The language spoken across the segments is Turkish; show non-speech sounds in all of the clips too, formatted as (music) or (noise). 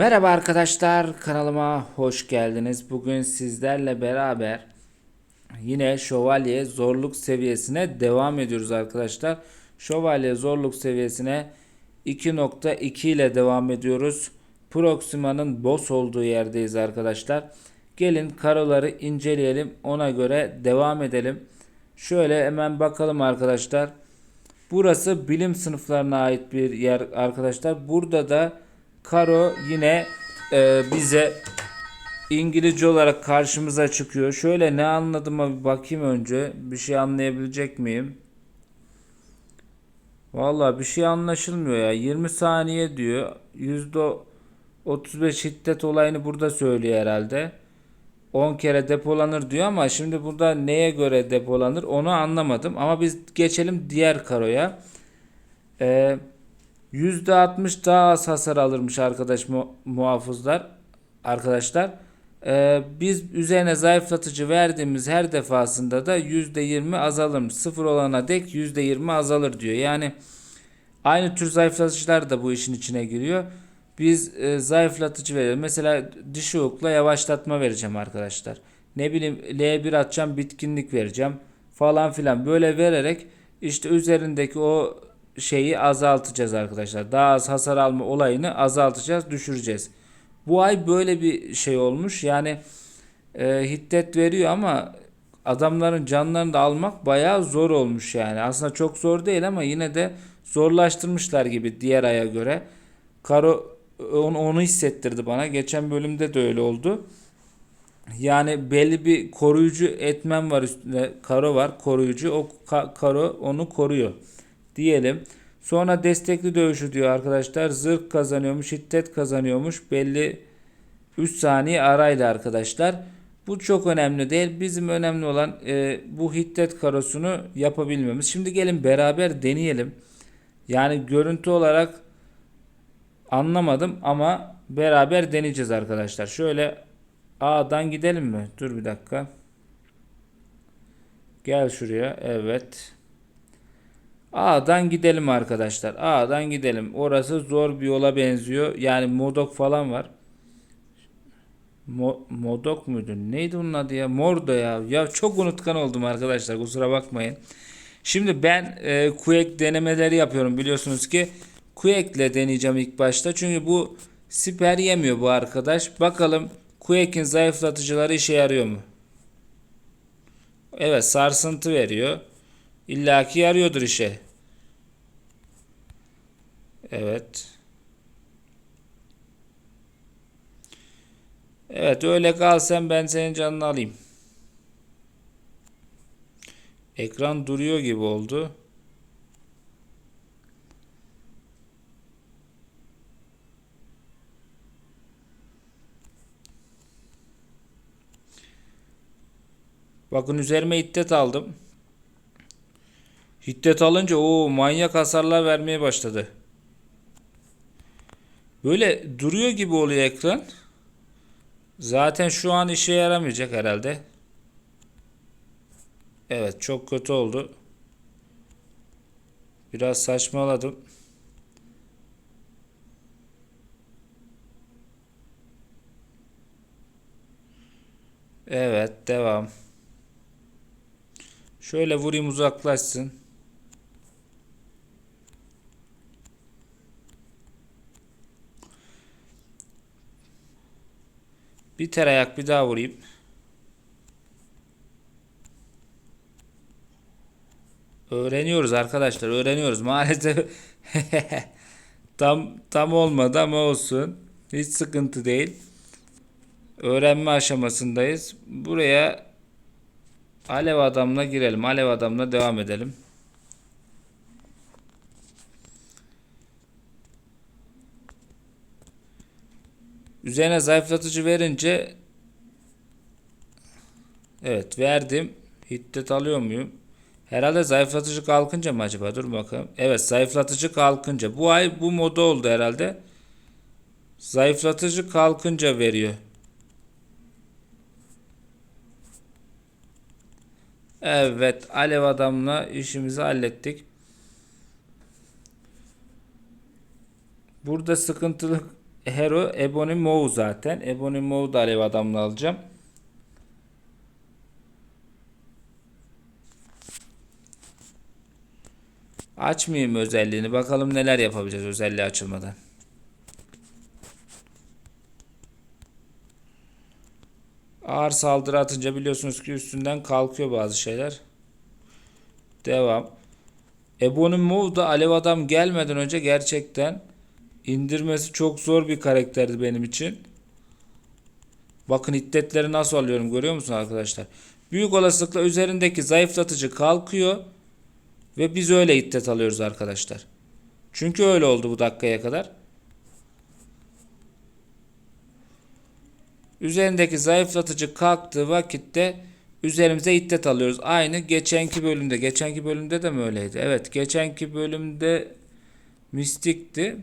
Merhaba arkadaşlar kanalıma hoş geldiniz. Bugün sizlerle beraber yine şövalye zorluk seviyesine devam ediyoruz arkadaşlar. Şövalye zorluk seviyesine 2.2 ile devam ediyoruz. Proxima'nın boss olduğu yerdeyiz arkadaşlar. Gelin karoları inceleyelim ona göre devam edelim. Şöyle hemen bakalım arkadaşlar. Burası bilim sınıflarına ait bir yer arkadaşlar. Burada da Karo yine e, bize İngilizce olarak karşımıza çıkıyor. Şöyle ne anladığıma bir bakayım önce. Bir şey anlayabilecek miyim? Vallahi bir şey anlaşılmıyor ya. 20 saniye diyor. %35 şiddet olayını burada söylüyor herhalde. 10 kere depolanır diyor ama şimdi burada neye göre depolanır onu anlamadım. Ama biz geçelim diğer karoya. Ee, %60 daha az hasar alırmış arkadaş mu- muhafızlar. Arkadaşlar. Ee, biz üzerine zayıflatıcı verdiğimiz her defasında da %20 azalır. Sıfır olana dek %20 azalır diyor. Yani aynı tür zayıflatıcılar da bu işin içine giriyor. Biz e, zayıflatıcı veriyoruz. Mesela dişi okla yavaşlatma vereceğim arkadaşlar. Ne bileyim L1 atacağım bitkinlik vereceğim falan filan. Böyle vererek işte üzerindeki o şeyi azaltacağız arkadaşlar. Daha az hasar alma olayını azaltacağız, düşüreceğiz. Bu ay böyle bir şey olmuş. Yani e, hiddet veriyor ama adamların canlarını da almak bayağı zor olmuş yani. Aslında çok zor değil ama yine de zorlaştırmışlar gibi diğer aya göre. Karo onu, onu hissettirdi bana. Geçen bölümde de öyle oldu. Yani belli bir koruyucu etmen var üstünde. Karo var koruyucu. O ka- karo onu koruyor. Diyelim. Sonra destekli dövüşü diyor arkadaşlar. Zırh kazanıyormuş, şiddet kazanıyormuş. Belli 3 saniye arayla arkadaşlar. Bu çok önemli değil. Bizim önemli olan e, bu hiddet karosunu yapabilmemiz. Şimdi gelin beraber deneyelim. Yani görüntü olarak anlamadım ama beraber deneyeceğiz arkadaşlar. Şöyle A'dan gidelim mi? Dur bir dakika. Gel şuraya. Evet. A'dan gidelim arkadaşlar. A'dan gidelim. Orası zor bir yola benziyor. Yani Modok falan var. Mo- Modok muydu? Neydi onun adı ya? Mordo ya. Ya çok unutkan oldum arkadaşlar. Kusura bakmayın. Şimdi ben e, Quake denemeleri yapıyorum biliyorsunuz ki. Quake'le deneyeceğim ilk başta. Çünkü bu siper yemiyor bu arkadaş. Bakalım Quake'in zayıflatıcıları işe yarıyor mu? Evet sarsıntı veriyor. İlla ki yarıyordur işe. Evet. Evet öyle kalsam ben senin canını alayım. Ekran duruyor gibi oldu. Bakın üzerime hiddet aldım. Hiddet alınca o manyak hasarlar vermeye başladı. Böyle duruyor gibi oluyor ekran. Zaten şu an işe yaramayacak herhalde. Evet çok kötü oldu. Biraz saçmaladım. Evet devam. Şöyle vurayım uzaklaşsın. Bir terayak bir daha vurayım. Öğreniyoruz arkadaşlar. Öğreniyoruz. Maalesef (laughs) tam tam olmadı ama olsun. Hiç sıkıntı değil. Öğrenme aşamasındayız. Buraya Alev adamla girelim. Alev adamla devam edelim. Üzerine zayıflatıcı verince Evet verdim. Hiddet alıyor muyum? Herhalde zayıflatıcı kalkınca mı acaba? Dur bakalım. Evet zayıflatıcı kalkınca. Bu ay bu moda oldu herhalde. Zayıflatıcı kalkınca veriyor. Evet alev adamla işimizi hallettik. Burada sıkıntılı Hero Ebony Maw zaten. Ebony Maw da alev adamla alacağım. Açmayayım özelliğini. Bakalım neler yapabileceğiz özelliği açılmadan. Ağır saldırı atınca biliyorsunuz ki üstünden kalkıyor bazı şeyler. Devam. Ebony Maw da Alev Adam gelmeden önce gerçekten indirmesi çok zor bir karakterdi benim için. Bakın hiddetleri nasıl alıyorum görüyor musun arkadaşlar? Büyük olasılıkla üzerindeki zayıflatıcı kalkıyor ve biz öyle hiddet alıyoruz arkadaşlar. Çünkü öyle oldu bu dakikaya kadar. Üzerindeki zayıflatıcı kalktığı vakitte üzerimize iddet alıyoruz. Aynı geçenki bölümde. Geçenki bölümde de mi öyleydi? Evet. Geçenki bölümde mistikti.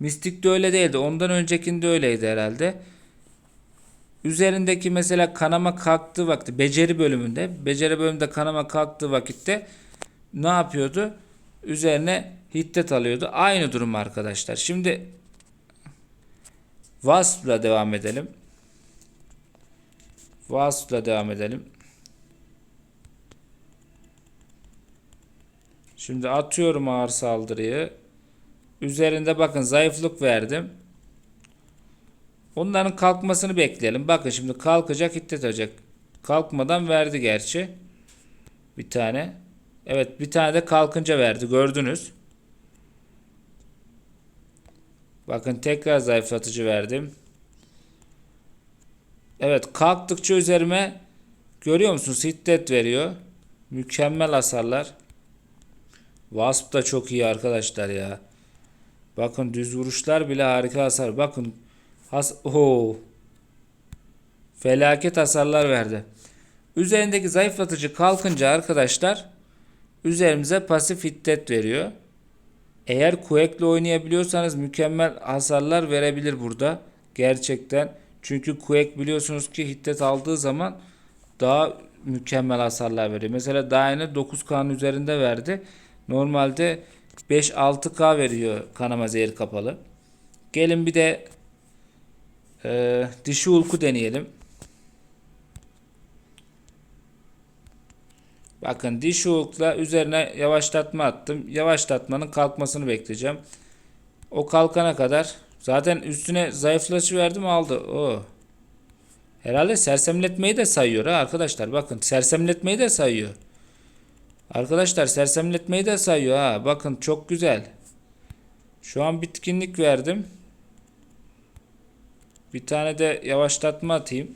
Mistik de öyle değildi. Ondan öncekinde öyleydi herhalde. Üzerindeki mesela kanama kalktığı vakti beceri bölümünde beceri bölümünde kanama kalktığı vakitte ne yapıyordu? Üzerine hiddet alıyordu. Aynı durum arkadaşlar. Şimdi Wasp'la devam edelim. Wasp'la devam edelim. Şimdi atıyorum ağır saldırıyı. Üzerinde bakın zayıflık verdim. Onların kalkmasını bekleyelim. Bakın şimdi kalkacak hiddet alacak. Kalkmadan verdi gerçi. Bir tane. Evet bir tane de kalkınca verdi gördünüz. Bakın tekrar zayıflatıcı verdim. Evet kalktıkça üzerime görüyor musunuz hiddet veriyor. Mükemmel hasarlar. Wasp da çok iyi arkadaşlar ya. Bakın düz vuruşlar bile harika hasar. Bakın has Oo. Felaket hasarlar verdi. Üzerindeki zayıflatıcı kalkınca arkadaşlar üzerimize pasif hiddet veriyor. Eğer Quake'le oynayabiliyorsanız mükemmel hasarlar verebilir burada. Gerçekten. Çünkü Quake biliyorsunuz ki hiddet aldığı zaman daha mükemmel hasarlar veriyor. Mesela daha yeni 9K'nın üzerinde verdi. Normalde 5-6K veriyor kanama zehir kapalı. Gelin bir de e, dişi ulku deneyelim. Bakın diş hook'la üzerine yavaşlatma attım. Yavaşlatmanın kalkmasını bekleyeceğim. O kalkana kadar zaten üstüne zayıflatıcı verdim aldı. O. Herhalde sersemletmeyi de sayıyor ha arkadaşlar. Bakın sersemletmeyi de sayıyor. Arkadaşlar sersemletmeyi de sayıyor ha. Bakın çok güzel. Şu an bitkinlik verdim. Bir tane de yavaşlatma atayım.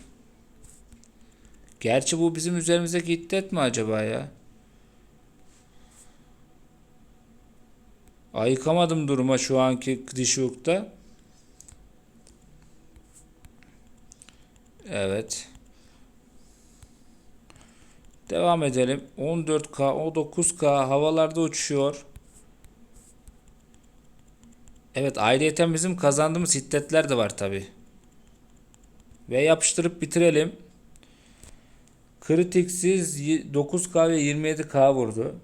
Gerçi bu bizim üzerimizdeki hiddet mi acaba ya? Ayıkamadım duruma şu anki dişukta. Evet. Devam edelim. 14K, o 9K havalarda uçuyor. Evet ayrıyeten bizim kazandığımız hiddetler de var tabi. Ve yapıştırıp bitirelim. Kritiksiz 9K ve 27K vurdu.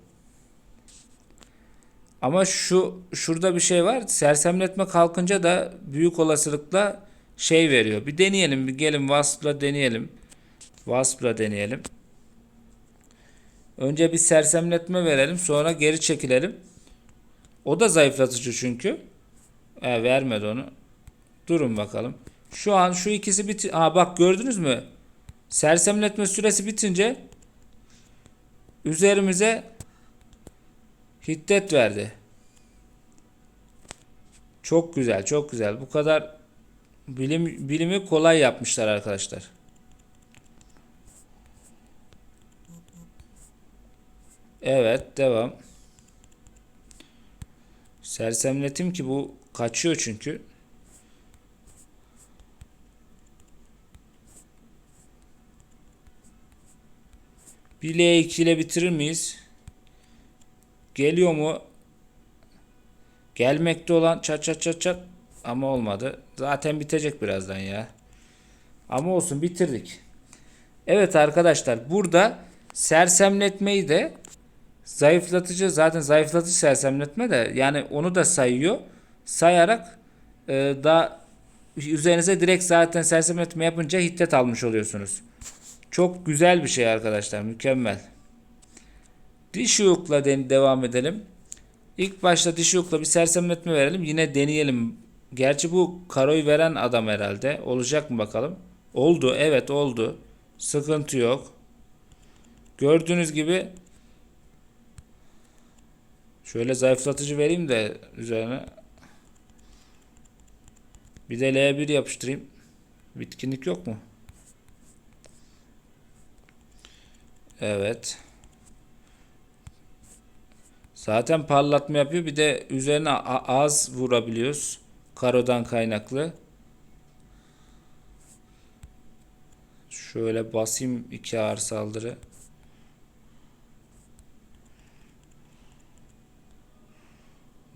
Ama şu şurada bir şey var. Sersemletme kalkınca da büyük olasılıkla şey veriyor. Bir deneyelim. Bir gelin Wasp'la deneyelim. Wasp'la deneyelim. Önce bir sersemletme verelim. Sonra geri çekilelim. O da zayıflatıcı çünkü. E, vermedi onu. Durun bakalım. Şu an şu ikisi bit. Aa bak gördünüz mü? Sersemletme süresi bitince üzerimize hiddet verdi. Çok güzel, çok güzel. Bu kadar bilim bilimi kolay yapmışlar arkadaşlar. Evet, devam. Sersemletim ki bu kaçıyor çünkü. Bir L2 ile bitirir miyiz? Geliyor mu? Gelmekte olan çat çat çat çat ama olmadı. Zaten bitecek birazdan ya. Ama olsun bitirdik. Evet arkadaşlar burada sersemletmeyi de zayıflatıcı zaten zayıflatıcı sersemletme de yani onu da sayıyor. Sayarak e, da üzerinize direkt zaten sersemletme yapınca hiddet almış oluyorsunuz. Çok güzel bir şey arkadaşlar. Mükemmel. Diş yukla de- devam edelim. İlk başta diş yukla bir sersemletme verelim. Yine deneyelim. Gerçi bu karoyu veren adam herhalde. Olacak mı bakalım? Oldu. Evet oldu. Sıkıntı yok. Gördüğünüz gibi şöyle zayıflatıcı vereyim de üzerine bir de L1 yapıştırayım. Bitkinlik yok mu? Evet. Zaten parlatma yapıyor. Bir de üzerine az vurabiliyoruz. Karodan kaynaklı. Şöyle basayım iki ağır saldırı.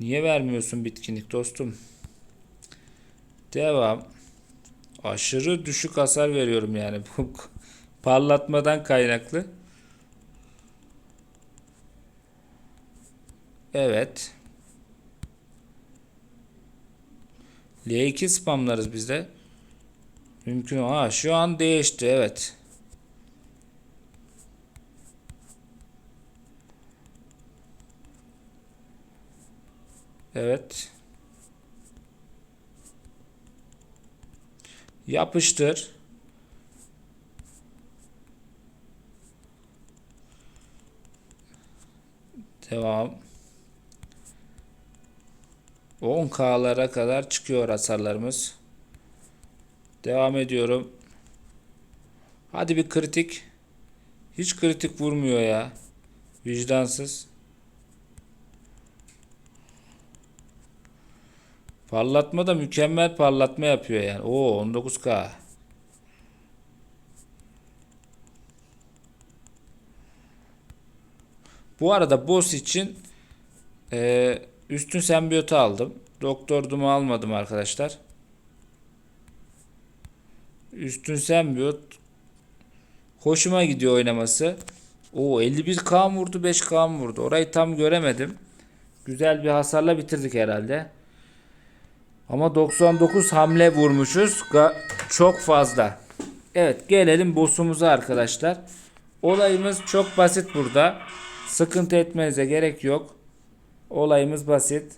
Niye vermiyorsun bitkinlik dostum? Devam. Aşırı düşük hasar veriyorum yani. Bu (laughs) parlatmadan kaynaklı. Evet. L2 spamlarız biz de. Mümkün. Ha şu an değişti. Evet. Evet. Yapıştır. Devam. 10K'lara kadar çıkıyor hasarlarımız. Devam ediyorum. Hadi bir kritik. Hiç kritik vurmuyor ya. Vicdansız. Parlatma da mükemmel parlatma yapıyor yani. Oo 19K. Bu arada boss için e, üstün sembiyotu aldım. Doktor Doom'u almadım arkadaşlar. Üstün sembiyot hoşuma gidiyor oynaması. Oo 51K mı vurdu 5K mı vurdu? Orayı tam göremedim. Güzel bir hasarla bitirdik herhalde. Ama 99 hamle vurmuşuz. Çok fazla. Evet gelelim boss'umuza arkadaşlar. Olayımız çok basit burada. Sıkıntı etmenize gerek yok. Olayımız basit.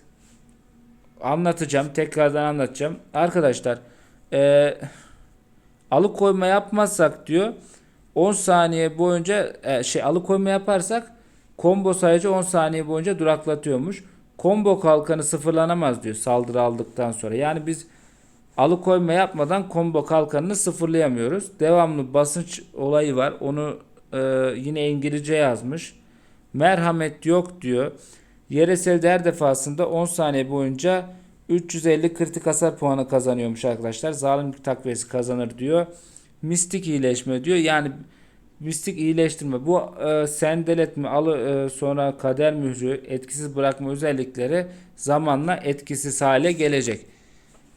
Anlatacağım. Tekrardan anlatacağım. Arkadaşlar eee alıkoyma yapmazsak diyor 10 saniye boyunca e, şey alıkoyma yaparsak combo sayıcı 10 saniye boyunca duraklatıyormuş. Combo kalkanı sıfırlanamaz diyor saldırı aldıktan sonra. Yani biz alıkoyma yapmadan combo kalkanını sıfırlayamıyoruz. Devamlı basınç olayı var. Onu e, yine İngilizce yazmış. Merhamet yok diyor. Yereselde her defasında 10 saniye boyunca 350 kritik hasar puanı kazanıyormuş arkadaşlar. Zalimlik takviyesi kazanır diyor. Mistik iyileşme diyor. Yani mistik iyileştirme. Bu e, sendeletme, alı e, sonra kader mührü, etkisiz bırakma özellikleri zamanla etkisiz hale gelecek.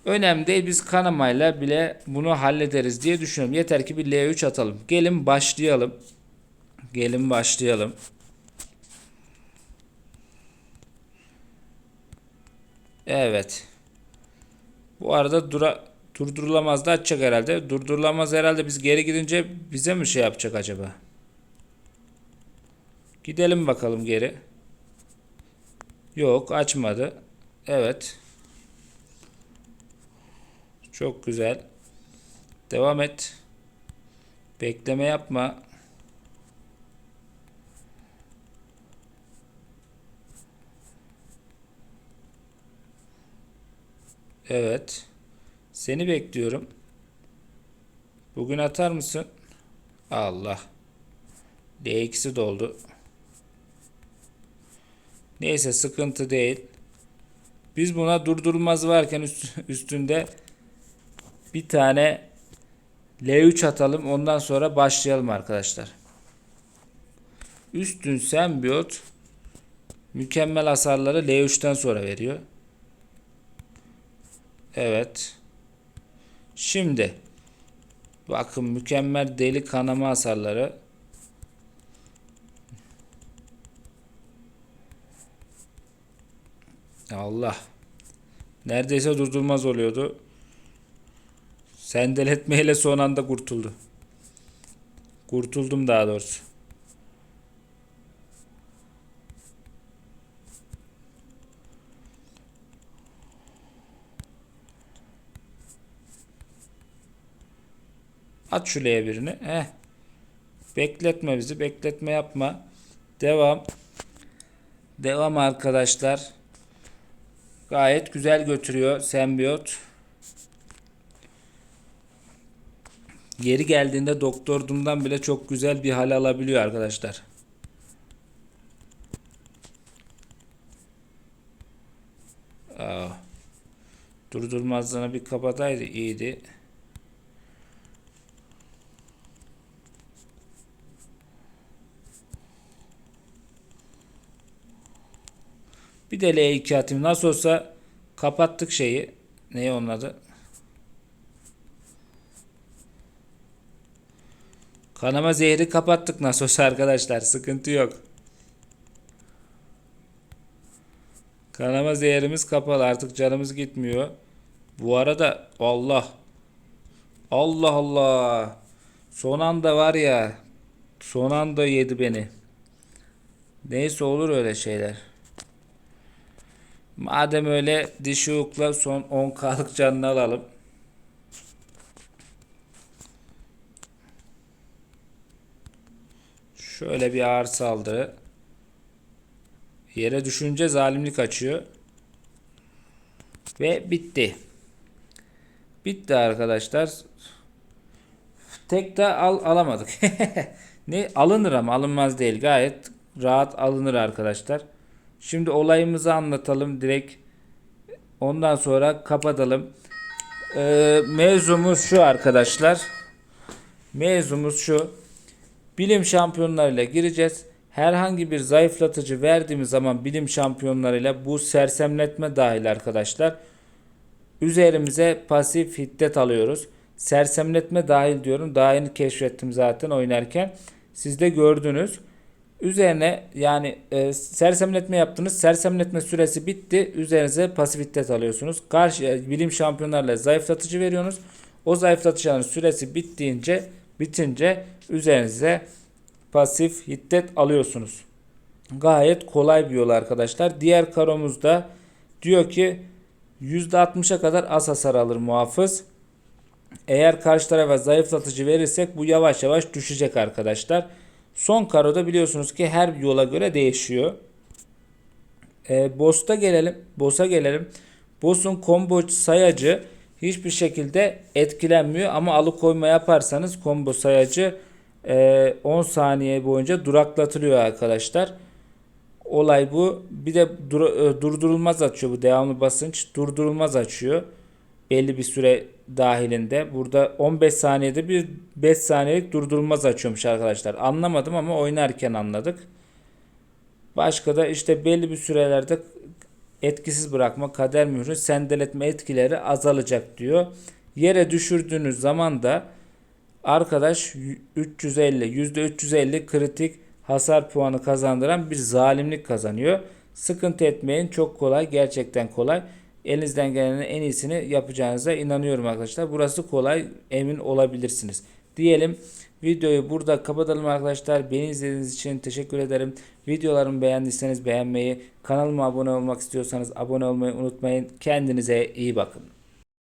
Önemli değil. Biz kanamayla bile bunu hallederiz diye düşünüyorum. Yeter ki bir L3 atalım. Gelin başlayalım. Gelin başlayalım. Evet. Bu arada dura durdurulamaz da açacak herhalde. Durdurulamaz herhalde biz geri gidince bize mi şey yapacak acaba? Gidelim bakalım geri. Yok açmadı. Evet. Çok güzel. Devam et. Bekleme yapma. Evet. Seni bekliyorum. Bugün atar mısın? Allah. D2'si doldu. Neyse sıkıntı değil. Biz buna durdurulmaz varken üst- üstünde bir tane L3 atalım. Ondan sonra başlayalım arkadaşlar. Üstün sembiyot mükemmel hasarları L3'ten sonra veriyor. Evet. Şimdi bakın mükemmel deli kanama hasarları. Allah. Neredeyse durdurmaz oluyordu. Sendeletmeyle son anda kurtuldu. Kurtuldum daha doğrusu. At şuraya birini. Heh. Bekletme bizi. Bekletme yapma. Devam. Devam arkadaşlar. Gayet güzel götürüyor sembiyot. Yeri geldiğinde Doktor Doom'dan bile çok güzel bir hal alabiliyor arkadaşlar. Aa, durdurmazlığını bir kapataydı iyiydi. Bir de L2 atayım. Nasıl olsa kapattık şeyi. Ne onun adı? Kanama zehri kapattık nasıl olsa arkadaşlar. Sıkıntı yok. Kanama zehrimiz kapalı. Artık canımız gitmiyor. Bu arada Allah. Allah Allah. Son anda var ya. Son anda yedi beni. Neyse olur öyle şeyler. Madem öyle dişi hukukla son 10k'lık canını alalım. Şöyle bir ağır saldırı. Yere düşünce zalimlik açıyor. Ve bitti. Bitti arkadaşlar. Tek de al alamadık. (laughs) ne alınır ama alınmaz değil. Gayet rahat alınır arkadaşlar. Şimdi olayımızı anlatalım direkt. Ondan sonra kapatalım. Ee, mevzumuz şu arkadaşlar. Mevzumuz şu. Bilim şampiyonlarıyla gireceğiz. Herhangi bir zayıflatıcı verdiğimiz zaman bilim şampiyonlarıyla bu sersemletme dahil arkadaşlar. Üzerimize pasif hiddet alıyoruz. Sersemletme dahil diyorum. Daha yeni keşfettim zaten oynarken. Siz de gördünüz. Üzerine yani e, sersemletme yaptınız. Sersemletme süresi bitti. Üzerinize pasif hiddet alıyorsunuz. Karşı e, bilim şampiyonlarla zayıflatıcı veriyorsunuz. O zayıflatıcının süresi bittiğince bitince üzerinize pasif hiddet alıyorsunuz. Gayet kolay bir yol arkadaşlar. Diğer karomuzda diyor ki %60'a kadar az hasar alır muhafız. Eğer karşı tarafa zayıflatıcı verirsek bu yavaş yavaş düşecek arkadaşlar. Son karoda biliyorsunuz ki her yola göre değişiyor. E, Boss'ta gelelim. Boss'a gelelim. Boss'un combo sayacı hiçbir şekilde etkilenmiyor ama alıkoyma yaparsanız combo sayacı e, 10 saniye boyunca duraklatılıyor arkadaşlar. Olay bu. Bir de dur, e, durdurulmaz açıyor bu devamlı basınç. Durdurulmaz açıyor. Belli bir süre dahilinde. Burada 15 saniyede bir 5 saniyelik durdurulmaz açıyormuş arkadaşlar. Anlamadım ama oynarken anladık. Başka da işte belli bir sürelerde etkisiz bırakma, kader mührü, sendeletme etkileri azalacak diyor. Yere düşürdüğünüz zaman da arkadaş 350 %350 kritik hasar puanı kazandıran bir zalimlik kazanıyor. Sıkıntı etmeyin çok kolay gerçekten kolay. Elinizden gelenin en iyisini yapacağınıza inanıyorum arkadaşlar. Burası kolay emin olabilirsiniz. Diyelim videoyu burada kapatalım arkadaşlar. Beni izlediğiniz için teşekkür ederim. Videolarımı beğendiyseniz beğenmeyi, kanalıma abone olmak istiyorsanız abone olmayı unutmayın. Kendinize iyi bakın.